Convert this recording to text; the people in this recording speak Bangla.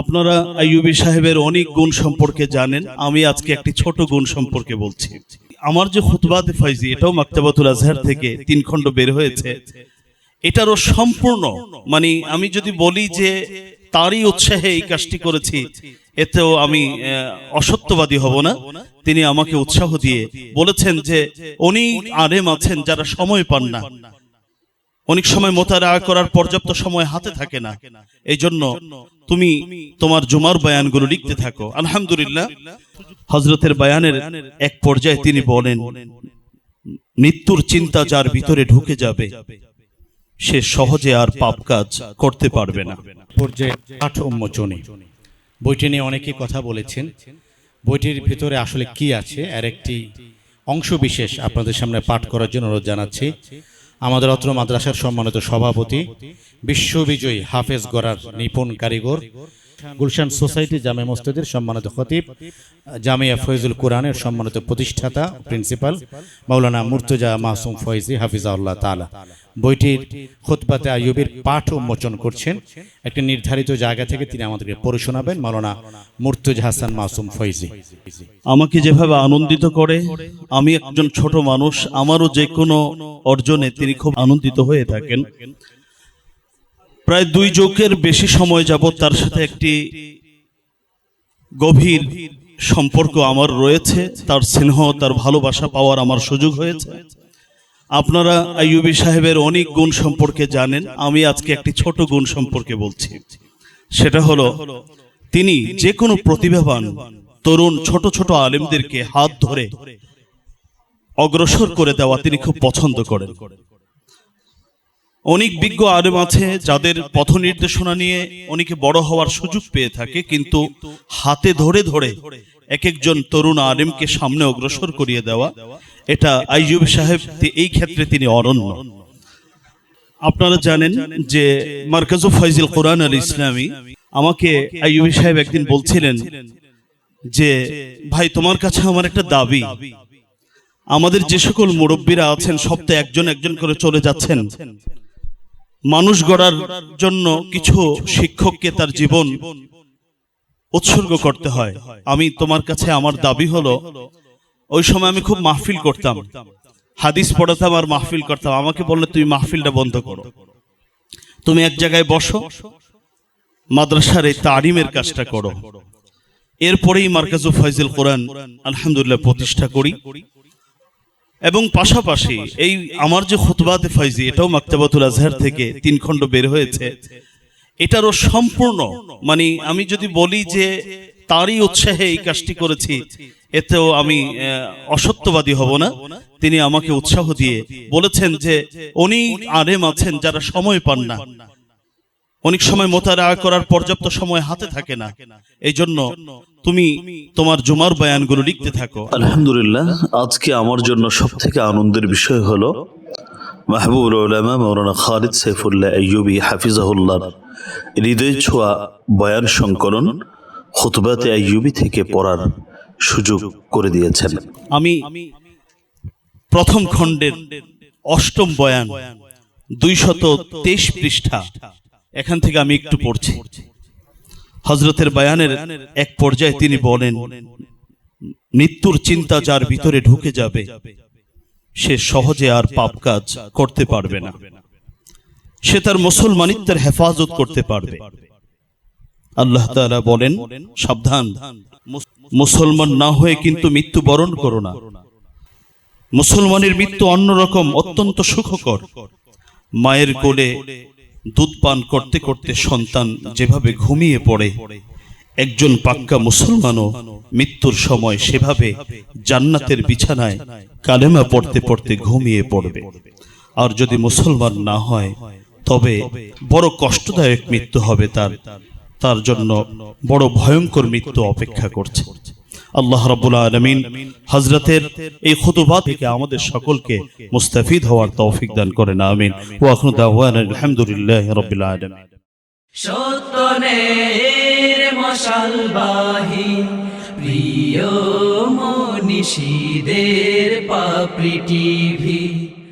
আপনারা আইয়ুবী সাহেবের অনেক গুণ সম্পর্কে জানেন, আমি আজকে একটি ছোট গুণ সম্পর্কে বলছি। আমার যে খুতবাতে ফাইজি এটাও মাক্তাবাতুল আজহার থেকে তিন খণ্ড বের হয়েছে। এটারও সম্পূর্ণ মানে আমি যদি বলি যে তারই উৎসাহে এই কাজটি করেছি, এতেও আমি অসত্যবাদী হব না। তিনি আমাকে উৎসাহ দিয়ে বলেছেন যে অনেক আরেম আছেন যারা সময় পান না। অনেক সময় মোতারা করার পর্যাপ্ত সময় হাতে থাকে না। এই জন্য তুমি তোমার জুমার বয়ানগুলো লিখতে থাকো। আলহামদুলিল্লাহ হজরতের বয়ানের এক পর্যায়ে তিনি বলেন, মৃত্যুর চিন্তা যার ভিতরে ঢুকে যাবে, সে সহজে আর পাপ কাজ করতে পারবে না। পর্যায়ে আট উন্মোচনী বইটি নিয়ে অনেকে কথা বলেছেন। বইটির ভিতরে আসলে কি আছে? আর একটি অংশ বিশেষ আপনাদের সামনে পাঠ করার জন্য অনুরোধ জানাচ্ছি। আমাদের অত্র মাদ্রাসার সম্মানিত সভাপতি বিশ্ববিজয়ী হাফেজ গড়ার নিপুণ কারিগর গুলশান সোসাইটি জামে মসজিদের সম্মানিত খতিব, জামিয়া ফয়জুল কোরআনের সম্মানিত প্রতিষ্ঠাতা, প্রিন্সিপাল, মাওলানা মুর্তজা মাসুম ফয়জি, হাফিজাউল্লাহ তাআলা। বইটির খুতবাতে আইয়ুবের পাঠ উন্মোচন করছেন। একটি নির্ধারিত জায়গা থেকে তিনি আমাদেরকে পড়ে শোনাবেন, মাওলানা মুর্তজা হাসান মাসুম ফয়জি। আমাকে যেভাবে আনন্দিত করে, আমি একজন ছোট মানুষ, আমারও যে কোনো অর্জনে তিনি খুব আনন্দিত হয়ে থাকেন। প্রায় দুই যুগের বেশি সময় যাবৎ তার সাথে একটি গভীর সম্পর্ক আমার রয়েছে, তার স্নেহ, তার ভালোবাসা পাওয়ার আমার সুযোগ হয়েছে। আপনারা আইয়ুবী সাহেবের অনেক গুণ সম্পর্কে জানেন, আমি আজকে একটি ছোট গুণ সম্পর্কে বলছি। সেটা হলো, তিনি যে কোনো প্রতিভাবান তরুণ ছোট ছোট আলেমদেরকে হাত ধরে অগ্রসর করে দেওয়া তিনি খুব পছন্দ করেন। অনেক বিজ্ঞ আলেম আছে যাদের পথ নির্দেশনা নিয়ে অনেকে বড় হওয়ার সুযোগ পেয়ে থাকে, কিন্তু হাতে ধরে ধরে এক একজন তরুণ আলেমকে সামনে অগ্রসর করিয়ে দেওয়া, এটা আইয়ুব সাহেব এই ক্ষেত্রে তিনি অনন্য। আপনারা জানেন যে মার্কাজু ফয়জিল কোরআন আল ইসলামী আমাকে আইয়ুবী সাহেব একদিন বলছিলেন যে, ভাই, তোমার কাছে আমার একটা দাবি। আমাদের যে সকল মুরব্বীরা আছেন, সপ্তাহে একজন একজন করে চলে যাচ্ছেন। মানুষ গড়ার জন্য কিছু শিক্ষককে তার জীবন উৎসর্গ করতে হয়। আমি তোমার কাছে আমার দাবি হলো, ওই সময় আমি খুব মাহফিল করতাম। হাদিস পড়াতাম আর মাহফিল করতাম। আমাকে বললে তুমি মাহফিলটা বন্ধ করো। তুমি এক জায়গায় বসো, মাদ্রাসার এই তারিমের কাজটা করো। এরপরেই মার্কাজু ফয়জুল কোরআন আলহামদুলিল্লাহ প্রতিষ্ঠা করি। এবং পাশাপাশি এই আমার যে খুতবাতে ফাইজি এটাও মাক্তাবাতুল আজহার থেকে তিন খণ্ড বের হয়েছে। এটারও সম্পূর্ণ মানে আমি যদি বলি যে তারই উৎসাহে এই কাজটি করেছি এতেও আমি অসত্যবাদী হব না। তিনি আমাকে উৎসাহ দিয়ে বলেছেন যে উনি আরেম আছেন যারা সময় পান না। অনেক সময় মোতারা করার পর্যাপ্ত সময় হাতে থাকে না। এই জন্য তুমি তোমার জুমার বয়ানগুলো লিখতে থাকো। আলহামদুলিল্লাহ আজকে আমার জন্য সব থেকে আনন্দের বিষয় হলো মাহবুবুল উলামা মৌলানা খালিদ সাইফুল্লাহ আইয়ুবী হাফিজাহুল্লাহর হৃদয় ছোঁয়া বয়ান সংকলন খুতবাতে আইয়ুবী থেকে পড়ার সুযোগ করে দিয়েছেন। আমি প্রথম খণ্ডের অষ্টম বয়ান দুইশত তেইশ পৃষ্ঠা এখান থেকে আমি একটু পড়ছি। হজরতের বয়ানের এক পর্যায়ে তিনি বলেন, মৃত্যুর চিন্তা যার ভিতরে ঢুকে যাবে, সে সহজে আর পাপ কাজ করতে পারবে না। সে তার মুসলমানিত্বের হেফাজত করতে পারবে। আল্লাহ তাআলা বলেন, সাবধান, মুসলমান না হয়ে কিন্তু মৃত্যু বরণ করো না। মুসলমানের মৃত্যু অন্যরকম অত্যন্ত সুখকর। মায়ের কোলে দুধ পান করতে করতে সন্তান যেভাবে ঘুমিয়ে পড়ে, একজন পাক্কা মুসলমানও মৃত্যুর সময় সেভাবে জান্নাতের বিছানায় কালেমা পড়তে পড়তে ঘুমিয়ে পড়বে। আর যদি মুসলমান না হয়, তবে বড় কষ্টদায়ক মৃত্যু হবে তার তার জন্য বড় ভয়ঙ্কর মৃত্যু অপেক্ষা করছে। আল্লাহ রাব্বুল আলামিন হযরতের এই খুতবা থেকে আমাদের সকলকে মুস্তাফিদ হওয়ার তৌফিক দান করেন, আমিন। আখিরু দাওয়ানা আলহামদুলিল্লাহি রাব্বিল আলামিন। সত্যনের মশালবাহী প্রিয় মনীষীদের পাপড়ি টিভি।